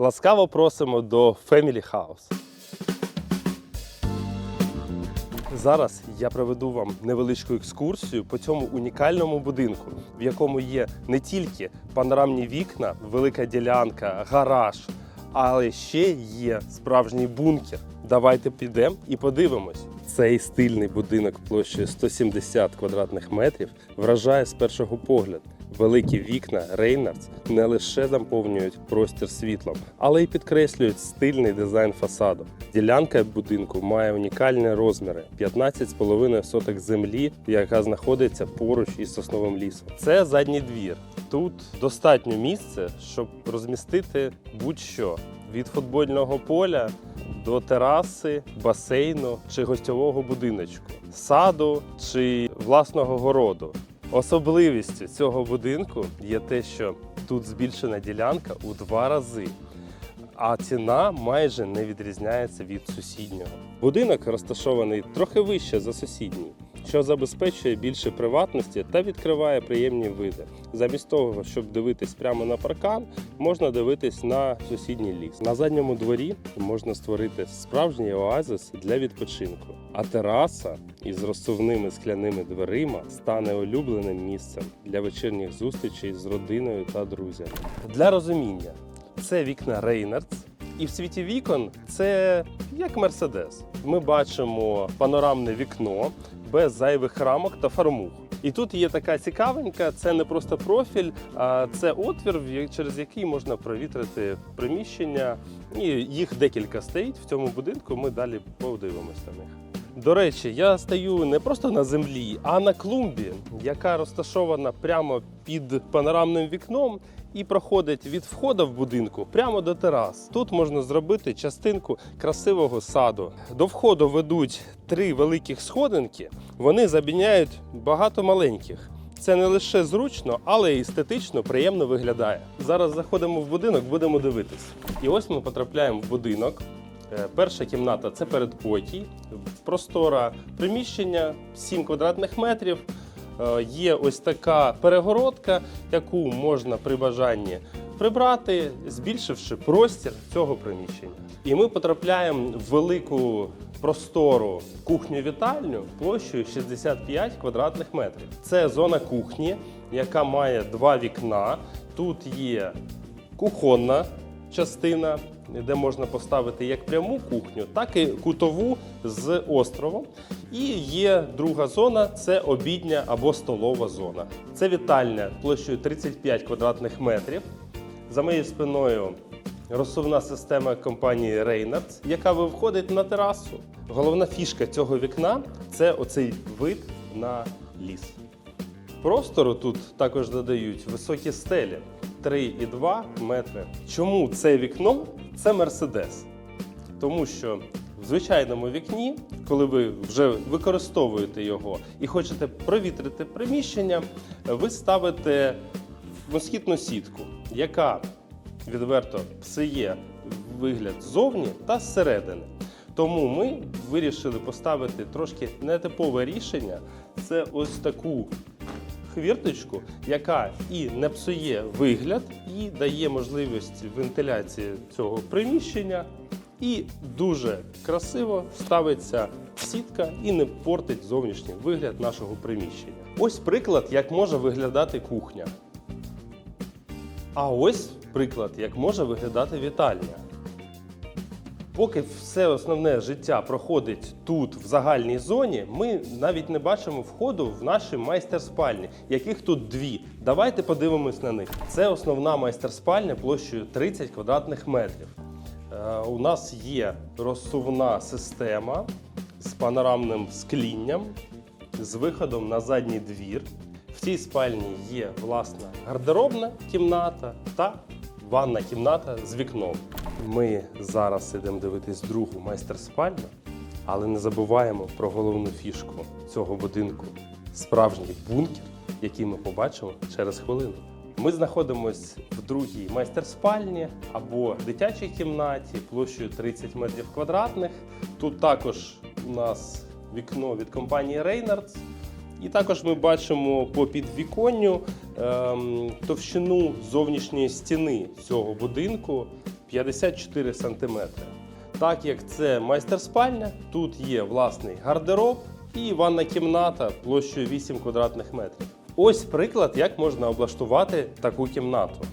Ласкаво просимо до Family House. Зараз я проведу вам невеличку екскурсію по цьому унікальному будинку, в якому є не тільки панорамні вікна, велика ділянка, гараж, але ще є справжній бункер. Давайте підемо і подивимось. Цей стильний будинок площею 170 квадратних метрів вражає з першого погляду. Великі вікна Рейнардс не лише наповнюють простір світлом, але й підкреслюють стильний дизайн фасаду. Ділянка будинку має унікальні розміри: 15,5 соток землі, яка знаходиться поруч із сосновим лісом. Це задній двір. Тут достатньо місця, щоб розмістити будь-що від футбольного поля до тераси, басейну чи гостьового будиночку, саду чи власного городу. Особливістю цього будинку є те, що тут збільшена ділянка у два рази, а ціна майже не відрізняється від сусіднього. Будинок розташований трохи вище за сусідній, що забезпечує більше приватності та відкриває приємні види. Замість того, щоб дивитись прямо на паркан, можна дивитись на сусідній ліс. На задньому дворі можна створити справжній оазис для відпочинку. А тераса із розсувними скляними дверима стане улюбленим місцем для вечірніх зустрічей з родиною та друзями. Для розуміння, це вікна Рейнардс, і в світі вікон це як Мерседес. Ми бачимо панорамне вікно без зайвих рамок та фармуг. І тут є така цікавенька, це не просто профіль, а це отвір, через який можна провітрити приміщення. І їх декілька стоїть в цьому будинку. Ми далі подивимося на них. До речі, я стою не просто на землі, а на клумбі, яка розташована прямо під панорамним вікном і проходить від входу в будинку прямо до терас. Тут можна зробити частинку красивого саду. До входу ведуть три великих сходинки. Вони заміняють багато маленьких. Це не лише зручно, але й естетично приємно виглядає. Зараз заходимо в будинок, будемо дивитись. І ось ми потрапляємо в будинок. Е, Перша кімната це передпокій, простора приміщення, 7 квадратних метрів. Е, Є ось така перегородка, яку можна при бажанні прибрати, збільшивши простір цього приміщення. І ми потрапляємо в велику простору кухню-вітальню площею 65 квадратних метрів. Це зона кухні, яка має два вікна. Тут є кухонна частина, де можна поставити як пряму кухню, так і кутову з островом. І є друга зона це обідня або столова зона. Це вітальня площею 35 квадратних метрів. За моєю спиною розсувна система компанії Reynolds, яка виходить на терасу. Головна фішка цього вікна це оцей вид на ліс. Простору тут також додають високі стелі 3,2 метри. Чому це вікно? Це Мерседес. Тому що в звичайному вікні, коли ви вже використовуєте його і хочете провітрити приміщення, ви ставите москітну сітку, яка відверто псує вигляд ззовні та зсередини. Тому ми вирішили поставити трошки нетипове рішення. Це ось таку хвірточку, яка і не псує вигляд, і дає можливість вентиляції цього приміщення, і дуже красиво ставиться сітка і не портить зовнішній вигляд нашого приміщення. Ось приклад, як може виглядати кухня. А ось приклад, як може виглядати вітальня. Поки все основне життя проходить тут, в загальній зоні, ми навіть не бачимо входу в наші майстер-спальні, яких тут дві. Давайте подивимось на них. Це основна майстер-спальня площею 30 квадратних метрів. Е, у нас є розсувна система з панорамним склінням, з виходом на задній двір. В цій спальні є власна гардеробна кімната та ванна кімната з вікном. Ми зараз ідемо дивитись другу майстер-спальню, але не забуваємо про головну фішку цього будинку справжній бункер, який ми побачимо через хвилину. Ми знаходимося в другій майстер-спальні або дитячій кімнаті площею 30 метрів квадратних. Тут також у нас вікно від компанії Reynolds. І також ми бачимо по підвіконню ем, товщину зовнішньої стіни цього будинку 54 см. Так як це майстер-спальня, тут є власний гардероб і ванна кімната площею 8 квадратних метрів. Ось приклад, як можна облаштувати таку кімнату.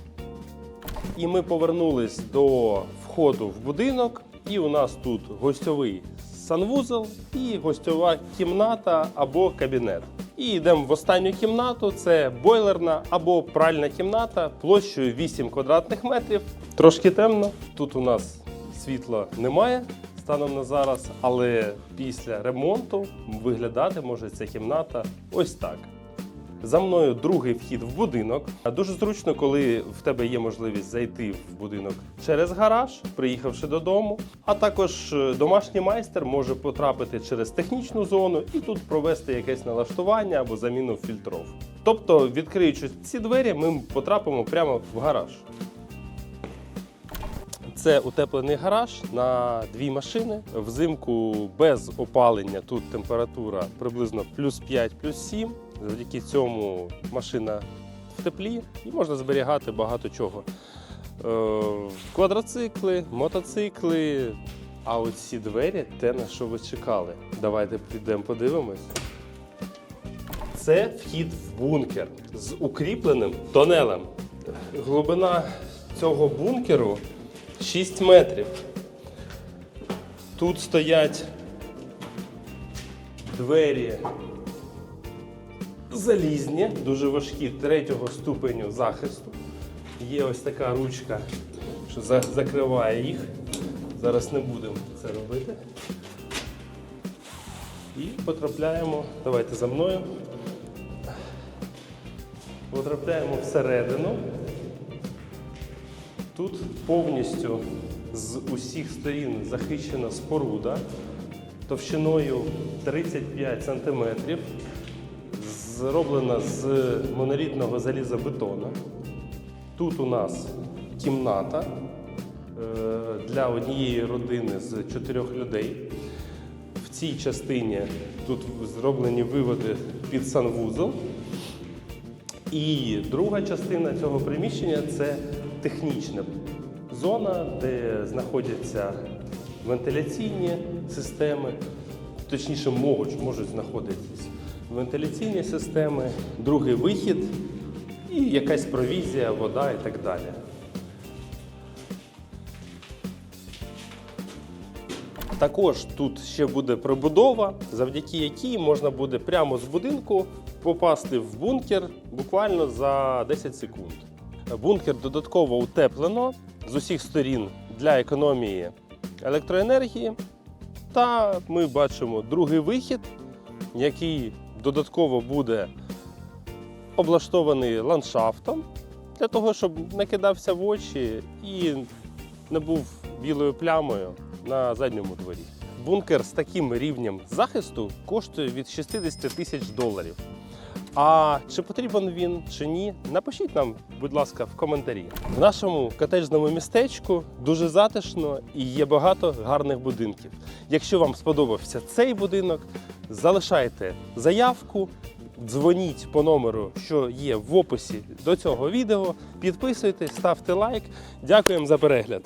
І ми повернулись до входу в будинок, і у нас тут гостьовий санвузол і гостьова кімната або кабінет. І йдемо в останню кімнату. Це бойлерна або пральна кімната площею 8 квадратних метрів. Трошки темно. Тут у нас світла немає станом на зараз, але після ремонту виглядати може ця кімната ось так. За мною другий вхід в будинок. Дуже зручно, коли в тебе є можливість зайти в будинок через гараж, приїхавши додому. А також е, домашній майстер може потрапити через технічну зону і тут провести якесь налаштування або заміну фільтров. Тобто, відкриючи ці двері, ми потрапимо прямо в гараж. Це утеплений гараж на дві машини. Взимку без опалення тут температура приблизно плюс 5, плюс 7. Завдяки цьому машина в теплі і можна зберігати багато чого. Е, Квадроцикли, мотоцикли. А оці двері те, на що ви чекали. Давайте підемо подивимось. Це вхід в бункер з укріпленим тонелем. Глибина цього бункеру 6 метрів. Тут стоять двері залізні, дуже важкі третього ступеню захисту. Є ось така ручка, що закриває їх. Зараз не будемо це робити. І потрапляємо, давайте за мною. Потрапляємо всередину. Тут повністю з усіх сторін захищена споруда товщиною 35 см, зроблена з монолітного залізобетону. Тут у нас кімната е, для однієї родини з чотирьох людей. В цій частині тут зроблені виводи під санвузол. І друга частина цього приміщення це технічна зона, де знаходяться вентиляційні системи, точніше, можуть, можуть знаходитись вентиляційні системи, другий вихід і якась провізія, вода і так далі. Також тут ще буде прибудова, завдяки якій можна буде прямо з будинку попасти в бункер буквально за 10 секунд. Бункер додатково утеплено з усіх сторін для економії електроенергії. Та ми бачимо другий вихід, який додатково буде облаштований ландшафтом для того, щоб не кидався в очі і не був білою плямою на задньому дворі. Бункер з таким рівнем захисту коштує від 60 тисяч доларів. А чи потрібен він чи ні? Напишіть нам, будь ласка, в коментарі. В нашому котеджному містечку дуже затишно і є багато гарних будинків. Якщо вам сподобався цей будинок, залишайте заявку, дзвоніть по номеру, що є в описі до цього відео. Підписуйтесь, ставте лайк. Дякуємо за перегляд.